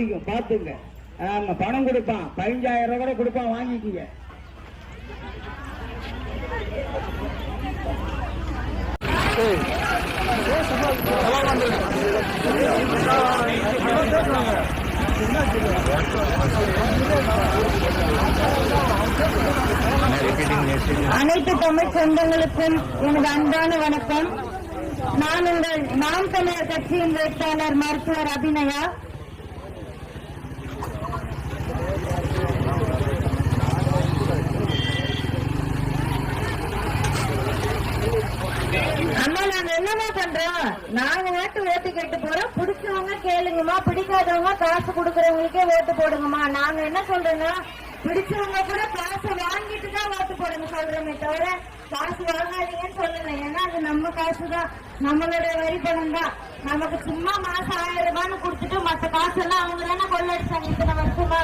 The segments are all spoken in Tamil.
தெரியும் பார்த்துங்க. ஆமா பணம் கொடுப்பான். பதினஞ்சாயிரம் ரூபாய் கூட கொடுப்பான் வாங்கிக்கங்க. அனைத்து தமிழ் சொந்தங்களுக்கும் எனது அன்பான வணக்கம். நான் உங்கள் நாம் தமிழர் கட்சியின் வேட்பாளர் மருத்துவர் அபிநயா அம்மா நாங்க என்னமா பண்றோம் நாங்க ஓட்டு ஓட்டு கேட்டு போறோம். பிடிச்சவங்க கேளுங்கம்மா. பிடிக்காதவங்க காசு கொடுக்கறவங்களுக்கே ஓட்டு போடுங்கம்மா. நாங்க என்ன சொல்றோம்னா பிடிச்சவங்க கூட காசை வாங்கிட்டு தான் ஓட்டு போடுங்க சொல்றோமே தவிர காசு வாங்காதீங்கன்னு சொல்லல. ஏன்னா அது நம்ம காசு தான் நம்மளுடைய வரி பணம் தான் நமக்கு சும்மா மாசம் ஆயிரம் ரூபான்னு கொடுத்துட்டு மத்த காசெல்லாம் அவங்க தானே கொள்ளடிச்சாங்க இத்தனை வருஷமா?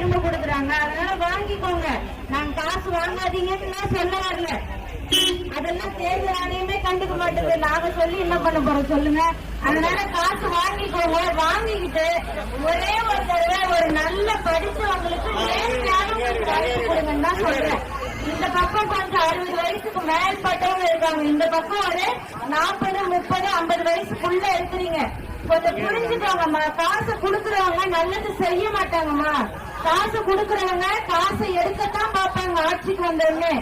திரும்ப கொடுக்குறாங்க. அதனால வாங்கிக்கோங்க. நான் காசு வாங்காதீங்கன்னு சொல்ல வரல. அதெல்லாம் தேர்தல் ஆணையமே கண்டுக்க மாட்டேங்குது. நாங்க சொல்லி என்ன பண்ண போறோம் சொல்லுங்க. அதனால காசு வாங்கிக்கோங்க. வாங்கிக்கிட்டு ஒரே ஒரு தடவை ஒரு நல்ல படிச்சவங்களுக்கு கொடுங்கன்னு தான் சொல்றேன். இந்த பக்கம் கொஞ்சம் அறுபது வயசுக்கு மேற்பட்டவங்க இருக்காங்க. இந்த பக்கம் ஒரு நாற்பது முப்பது ஐம்பது வயசுக்குள்ள இருக்கிறீங்க. கொஞ்சம் புரிஞ்சுக்கோங்கம்மா. காசு குடுக்கறவங்க நல்லது செய்ய மாட்டாங்கம்மா. காசு குடுக்கறவங்க காசை எடுக்கத்தான் பார்ப்பாங்க ஆட்சிக்கு வந்தோடனே.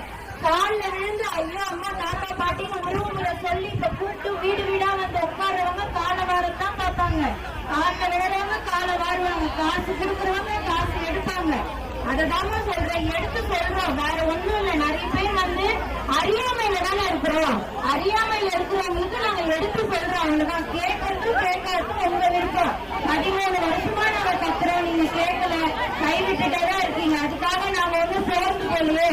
காலில் விழுந்து ஐயோ அம்மா தாத்தா பாட்டின்னு உறவுமுறை சொல்லி இப்ப கூட்டு வீடு வீடா வந்து உட்காடுறவங்க காலை வாரத்தான் பார்ப்பாங்க. கால்ல விழுறவங்க காலை வாருவாங்க. காசு குடுக்கறவங்க காசு எடுப்பாங்க. அததாம சொல்றேன். எடுத்து சொல்றோம். வேற ஒண்ணும் இல்லை. நிறைய பேர் வந்து அறியாமையில தானே இருக்கிறோம். அறியாமையில இருக்கிறவங்களுக்கு நாங்க எடுத்து சொல்றோம். அவங்களுக்கு கேட்டு பதிமூணு வருஷமா நாங்க கத்துறோம். நீங்க கேட்கல கைவிட்டுட்டே தான் இருக்கீங்க. அதுக்காக நாங்க வந்து சோர்ந்து போலையே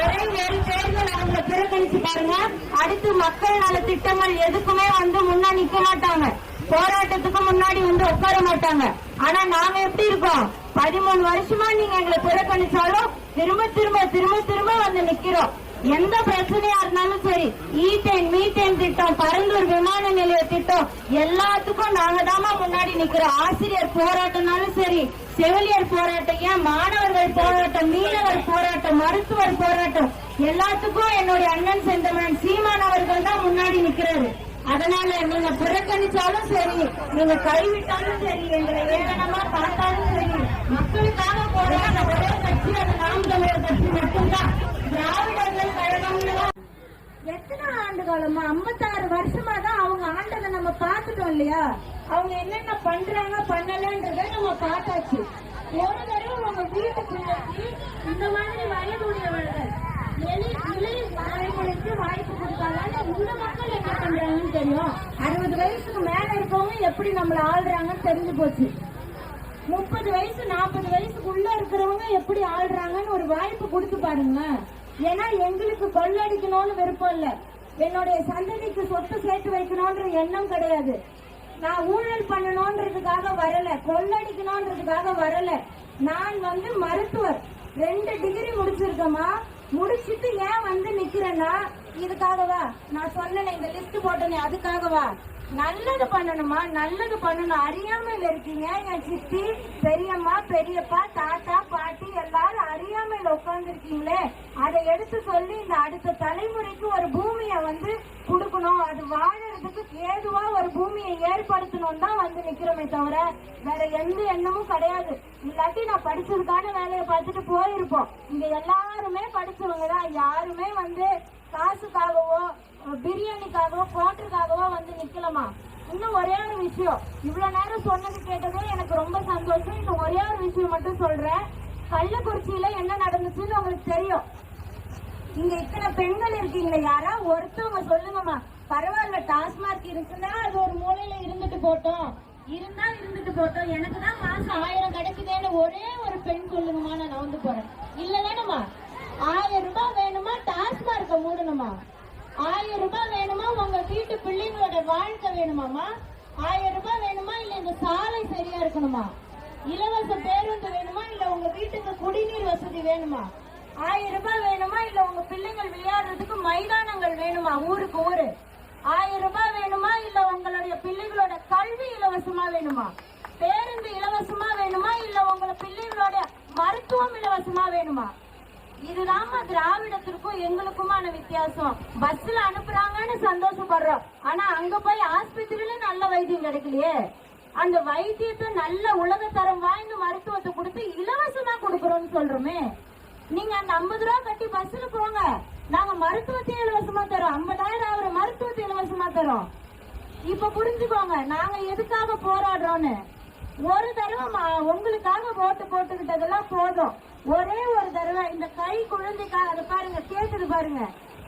ஒரே ஒரு சேர்ந்து நாங்க புறக்கணிச்சு பாருங்க. அடுத்து மக்கள் நல திட்டங்கள் எதுக்குமே வந்து முன்னா நிக்க மாட்டாங்க. போராட்டத்துக்கு முன்னாடி வந்து உட்கார மாட்டாங்க. ஆனா நாங்க எப்படி இருக்கோம்? பதிமூணு வருஷமா நீங்க எங்களை புறக்கணிச்சாலும் திரும்ப திரும்ப திரும்ப திரும்ப வந்து நிக்கிறோம். எந்த பிரச்சனையா இருந்தாலும் சரி ஈட்டேன் மீட்டேன் திட்டம் பரந்தூர் விமான நிலைய திட்டம் எல்லாத்துக்கும் நாங்க தாமா முன்னாடி நிக்கிறோம். ஆசிரியர் போராட்டம்னாலும் சரி செவிலியர் போராட்டம் ஏன் மாணவர்கள் போராட்டம் மீனவர் போராட்டம் மருத்துவர் போராட்டம் எல்லாத்துக்கும் என்னுடைய அண்ணன் செந்தமன் சீமான் அவர்கள் தான் முன்னாடி நிக்கிறாரு. அதனால நீங்க புறக்கணிச்சாலும் சரி நீங்க கைவிட்டாலும் சரி எங்களை ஏளனமா பார்த்து சரி மக்களுக்காக போராட ஒரே கட்சி அது நாம் தமிழர் கட்சி மட்டும்தான் திராவிடர்கள் கழகம்னு எத்தனை ஆண்டு காலமா ஐம்பத்தாறு வருஷமா தான் அவங்க ஆண்டதை நம்ம பார்த்துட்டோம் இல்லையா? அவங்க என்னென்ன பண்றாங்க பண்ணலன்றத நம்ம பார்த்தாச்சு. ஒரு தடவை உங்க வீட்டுக்கு இந்த மாதிரி வயதுடையவர்கள் எளி வாய்ப்பு கொடுத்தாங்க இந்த மக்கள் என்ன பண்றாங்கன்னு தெரியும். அறுபது வயசுக்கு மேல இருக்கவங்க எப்படி நம்மள ஆள்றாங்கன்னு தெரிஞ்சு போச்சு. முப்பது வயசு நாற்பது வயசுக்குள்ள இருக்கிறவங்க எப்படி ஆள்றாங்கன்னு ஒரு வாய்ப்பு கொடுத்து பாருங்க. ஏன்னா எங்களுக்கு கொள்ளடிக்கணும்னு விருப்பம் இல்லை. என்னுடைய சந்ததிக்கு சொத்து சேர்த்து வைக்கணும்ன்ற எண்ணம் கிடையாது. நான் ஊழல் பண்ணணும்ன்றதுக்காக வரல கொள்ளடிக்கணும்ன்றதுக்காக வரல. நான் வந்து மருத்துவர். ரெண்டு டிகிரி முடிச்சிருக்கேமா முடிச்சிட்டு ஏன் வந்து நிக்கிறேன்னா இதுக்காகவா? நான் சொன்னேன் இந்த லிஸ்ட் போட்டேனே அதுக்காகவா? நல்லது பண்ணணுமா நல்லது பண்ணணும். அறியாமையில் இருக்கீங்க என் சித்தி பெரியம்மா பெரியப்பா தாத்தா பாட்டி எல்லாரும் அறியாமையில் உட்காந்துருக்கீங்களே அதை சொல்லி இந்த அடுத்த தலைமுறைக்கு ஒரு பூமியை வந்து கொடுக்கணும். அது வாழறதுக்கு ஏதுவா ஒரு பூமியை ஏற்படுத்தணும் தான் வந்து நிக்கிறோமே தவிர வேற எந்த எண்ணமும் கிடையாது. இல்லாட்டி நான் படிச்சதுக்கான வேலையை பார்த்துட்டு போயிருப்போம். இங்க எல்லாருமே படிச்சவங்க தான். யாருமே வந்து காசுக்காகவோ பிரியாணிக்காகவோ கோட்டருக்காகவோ வந்து நிக்கலாமா இன்னும் ஒரே ஒரு விஷயம். இவ்வளவு நேரம் சொன்னது கேட்டதும் எனக்கு ரொம்ப சந்தோஷம். இன்னும் ஒரே ஒரு விஷயம் மட்டும் சொல்றேன். கள்ளக்குறிச்சியில என்ன நடந்துச்சுன்னு உங்களுக்கு தெரியும். இங்க இத்தனை பெண்கள் இருக்கீங்களே யாரா? ஒருத்தவங்க சொல்லுங்கம்மா பரவாயில்ல டாஸ்மாக் இருக்குன்னா அது ஒரு மூலையில இருந்துட்டு போட்டோம். இருந்தா இருந்துட்டு போட்டோம். எனக்கு தான் மாசம் ஆயிரம் கிடைக்குதேன்னு ஒரே ஒரு பெண் சொல்லுங்கம்மா நான் வந்து போறேன். இல்ல வேணுமா ஆயிரம் ரூபாய் வேணுமா? டாஸ்மார்க்க மூடணுமா? ஆயிரம் ரூபாய் வேணுமா? உங்க வீட்டு பிள்ளைங்களோட வாழ்க்கை வேணுமாமா ஆயிரம் ரூபாய் வேணுமா? இல்ல இந்த சாலை சரியா இருக்கணுமா? இலவச பேருந்து வேணுமா? இல்ல உங்க வீட்டுக்கு குடிநீர் வசதி வேணுமா? ஆயிரம் ரூபாய் வேணுமா? இல்ல உங்க பிள்ளைங்கள் விளையாடுறதுக்கு மைதானங்கள் வேணுமா? ஊருக்கு ஊரு. ஆயிரம் ரூபாய் வேணுமா? இல்ல உங்களுடைய பிள்ளைகளோட கல்வி இலவசமா வேணுமா? பேருந்து இலவசமா வேணுமா? இல்ல உங்களை பிள்ளைகளோட மருத்துவம் இலவசமா வேணுமா? இதுதாம்மா திராவிடத்திற்கும் எங்களுக்குமான வித்தியாசம். பஸ்ல அனுப்புறாங்கன்னு சந்தோஷப்படுறோம். ஆனா அங்க போய் ஆஸ்பத்திரியில நல்ல வைத்தியம் கிடைக்கலையே. அந்த வைத்தியத்தை நல்ல உலகத்தரம் வாய்ந்த மருத்துவத்தை கொடுத்து இலவசமா கொடுக்கறோம்னு சொல்றோமே. நீங்க அந்த ஐம்பது ரூபா கட்டி பஸ்ல போங்க. நாங்க மருத்துவத்தை இலவசமா தரோம் ஐம்பதாயிரம் ஆகுற மருத்துவத்தை இலவசமா தரோம் இப்ப புரிஞ்சுக்கோங்க நாங்க எதுக்காக போராடுறோம்னு? ஒரு தடவை உங்களுக்காக ஓட்டு போட்டுக்கிட்டதெல்லாம் போதும். ஒரே ஒரு தடவை இந்த கை குழந்தைக்காக அதை பாருங்க கேக்குது பாருங்க.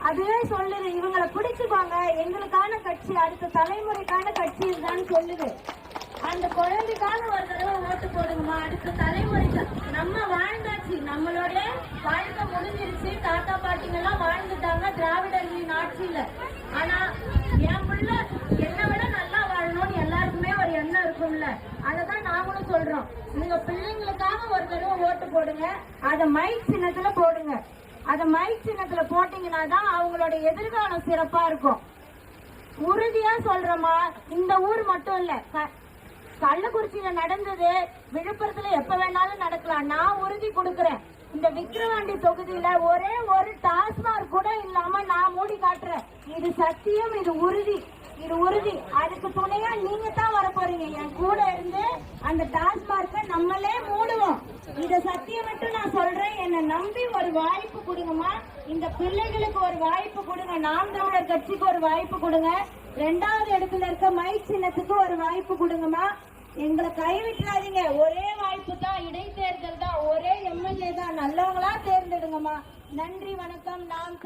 அதுவே சொல்லுது. இவங்களை பிடிச்சுக்கோங்க. எங்களுக்கான கட்சி அடுத்த தலைமுறைக்கான கட்சி இதுதான் சொல்லுது. அந்த குழந்தைக்காக ஒரு தடவை ஓட்டு போடுங்கம்மா. அடுத்த தலைமுறைக்கு நம்ம வாழ்ந்தாச்சு. நம்மளோட வாழ்க்கை முடிஞ்சிருச்சு. தாத்தா பாட்டிங்கெல்லாம் வாழ்ந்துட்டாங்க திராவிடர்களின் ஆட்சியில. ஆனா என் புள்ள என்னை விட நல்லா வாழணும்னு எல்லாருக்குமே ஒரு எண்ணம் இருக்கும்ல. அததான் நாங்களும் சொல்றோம். நீங்க பிள்ளைங்களுக்காக ஒரு தடவை ஓட்டு போடுங்க. அதை மைக் சின்னத்துல போடுங்க. அதை மைக் சின்னத்துல போட்டீங்கன்னா தான் அவங்களோட எதிர்காலம் சிறப்பா இருக்கும். உறுதியா சொல்றேம்மா. இந்த ஊர் மட்டும் இல்ல. கள்ளக்குறிச்சியில நடந்தது விழுப்புரத்துல எப்ப வேணாலும் நடக்கலாம். நான் உறுதி கொடுக்கறேன். இந்த விக்கிரவாண்டி தொகுதியில ஒரே ஒரு டாஸ்மாக் கூட இல்லாம நான் மூடி காட்டுறேன். இது சத்தியம் இது உறுதி. இது உறுதி. அதுக்கு துணையா நீங்க தான் வர போறீங்க. என் கூட இருந்து அந்த டாஸ்மார்க்க நம்மளே மூடுவோம். இந்த சத்தியம் மட்டும் நான் சொல்றேன். என்னை நம்பி ஒரு வாய்ப்பு கொடுங்கம்மா. இந்த பிள்ளைகளுக்கு ஒரு வாய்ப்பு கொடுங்க. நாம் தமிழர் கட்சிக்கு ஒரு வாய்ப்பு கொடுங்க. ரெண்டாவது இடத்துல இருக்க மை சின்னத்துக்கு ஒரு வாய்ப்பு கொடுங்கம்மா. எங்களை கைவிட்டுறாதீங்க. ஒரே வாய்ப்பு தான் இடைத்தேர்தல் தான். ஒரே எம்எல்ஏ தான். நல்லவங்களா தேர்ந்தெடுங்கம்மா. நன்றி வணக்கம். நான்